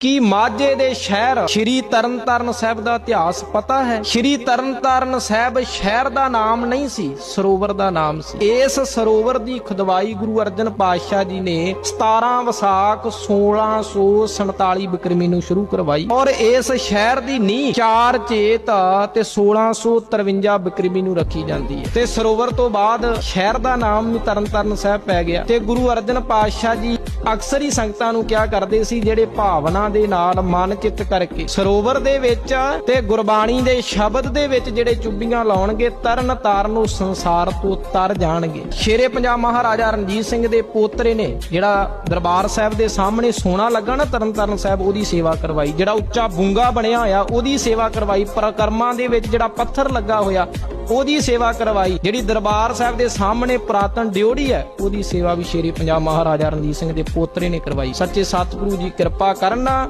ਕੀ ਮਾਝੇ ਦੇ ਸ਼ਹਿਰ ਸ਼੍ਰੀ ਤਰਨਤਾਰਨ ਸਾਹਿਬ ਦਾ ਇਤਿਹਾਸ ਪਤਾ ਹੈ? ਸ਼੍ਰੀ ਤਰਨਤਾਰਨ ਸਾਹਿਬ ਸ਼ਹਿਰ ਦਾ ਨਾਮ ਨਹੀਂ ਸੀ, ਸਰੋਵਰ ਦਾ ਨਾਮ ਸੀ। ਇਸ ਸਰੋਵਰ ਦੀ ਖੁਦਵਾਈ ਗੁਰੂ ਅਰਜਨ ਪਾਤਸ਼ਾਹ ਜੀ ਨੇ 17 ਵਿਸਾਖ 1647 ਬਿਕਰਮੀ ਨੂੰ ਸ਼ੁਰੂ ਕਰਵਾਈ ਔਰ ਇਸ ਸ਼ਹਿਰ ਦੀ ਨੀਂਹ 4 ਚੇਤ ਤੇ 1653 ਬਿਕਰਮੀ ਨੂੰ ਰੱਖੀ ਜਾਂਦੀ ਹੈ। ਤੇ ਸਰੋਵਰ ਤੋਂ ਬਾਅਦ ਸ਼ਹਿਰ ਦਾ ਨਾਮ ਵੀ ਤਰਨਤਾਰਨ ਸਾਹਿਬ ਪੈ ਗਿਆ। ਤੇ ਗੁਰੂ ਅਰਜਨ ਪਾਤਸ਼ਾਹ ਜੀ ਅਕਸਰ ਹੀ ਸੰਗਤਾਂ ਨੂੰ ਕਿਹਾ ਕਰਦੇ ਸੀ, ਜਿਹੜੇ ਭਾਵਨਾ ਦੇ ਨਾਲ ਮਨ ਚਿੱਤ ਕਰਕੇ। ਸਰੋਵਰ ਦੇ ਵਿੱਚ ਤੇ ਗੁਰਬਾਣੀ ਦੇ ਸ਼ਬਦ ਦੇ ਵਿੱਚ ਜਿਹੜੇ ਚੁੱਭੀਆਂ ਲਾਉਣਗੇ, ਤਰਨ ਤਾਰਨ ਨੂੰ ਸੰਸਾਰ ਤੋਂ ਤਰ ਜਾਣਗੇ। ਸ਼ੇਰੇ ਪੰਜਾਬ ਮਹਾਰਾਜਾ ਰਣਜੀਤ ਸਿੰਘ ਦੇ ਪੋਤਰੇ ਨੇ ਜਿਹੜਾ ਦਰਬਾਰ ਸਾਹਿਬ ਦੇ ਸਾਹਮਣੇ ਸੋਨਾ ਲੱਗਾ ਨਾ ਤਰਨ ਤਾਰਨ ਸਾਹਿਬ ਉਹਦੀ ਸੇਵਾ ਕਰਵਾਈ। ਜਿਹੜਾ ਉੱਚਾ ਬੁੰਗਾ ਬਣਿਆ ਹੋਇਆ, ਉਹਦੀ ਸੇਵਾ ਕਰਵਾਈ। ਪ੍ਰਕਰਮਾਂ ਦੇ ਵਿੱਚ ਜਿਹੜਾ ਪੱਥਰ ਲੱਗਾ ਹੋਇਆ ਉਹਦੀ ਸੇਵਾ ਕਰਵਾਈ, ਜਿਹੜੀ ਦਰਬਾਰ ਸਾਹਿਬ ਦੇ ਸਾਹਮਣੇ ਪੁਰਾਤਨ ਡਿਓੜੀ ਹੈ, ਉਹਦੀ ਸੇਵਾ ਵੀ ਸ਼ੇਰੇ ਪੰਜਾਬ ਮਹਾਰਾਜਾ ਰਣਜੀਤ ਸਿੰਘ ਦੇ ਪੋਤਰੇ ਨੇ ਕਰਵਾਈ। ਸੱਚੇ ਸਤਿਗੁਰੂ ਜੀ ਕਿਰਪਾ ਕਰਨਾ